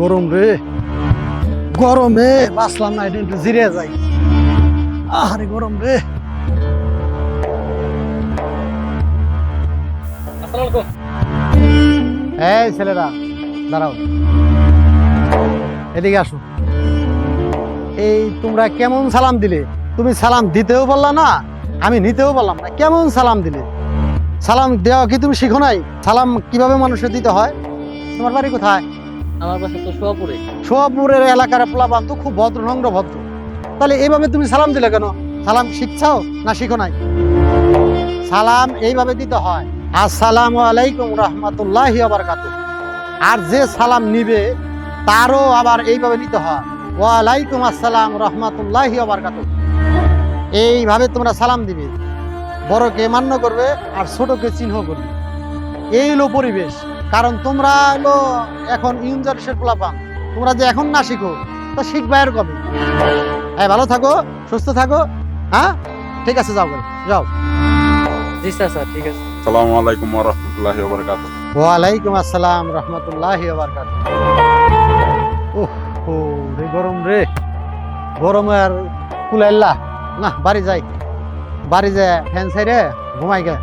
গরম রে। গরমে বাঁচলাম না একটু জিরে যাই। আরে গরম রে। এই ছেলেরা দাঁড়াও। এদিকে আসো। এই তোমরা কেমন সালাম দিলে? তুমি সালাম দিতেও বললা না আমি নিতেও বললাম না। কেমন সালাম দিলে? সালাম দেওয়া কি তুমি শিখো নাই? সালাম কীভাবে মানুষের দিতে হয়? তোমার বাড়ি কোথায়? আমার বাসা তো সোয়াপুরে সোয়াপুরের এলাকার পোলাপান তো খুব ভদ্র নম্র ভদ্র। তাহলে এইভাবে তুমি সালাম দিলে কেন? সালাম শিখছাও না শিখো নাই? সালাম এইভাবে দিতে হয়। আসসালামু আলাইকুম রহমতুল্লাহি আবরকাত আর যে সালাম নিবে, তারও আবার এইভাবে নিতে হয়। ওয়ালাইকুম আসসালাম রহমতুল্লাহি আবরকাত এইভাবে তোমরা সালাম দিবে। বড়কে মান্য করবে আর ছোটকে চিহ্ন করবে। এই হলো পরিবেশ। কারণ তোমরা হলো এখন ইউজারসের পোলাপান তোমরা যে এখন না শিখো তা শিখবে আর কবে? হ্যাঁ ভালো থাকো সুস্থ থাকো হ্যাঁ? ঠিক আছে যাও যাও। জি স্যার স্যার ঠিক আছে। আসসালামু আলাইকুম ওয়া রাহমাতুল্লাহি ওয়া বারাকাতুহু ওয়ালাইকুম আসসালাম রহমতুল্লাহি বারকাত ওহ ও রে গরম রে। গরমে আর কুলাইল্লা না বাড়ি যাই। বাড়ি যায় ফ্যান সাইরে ঘুমাই গে।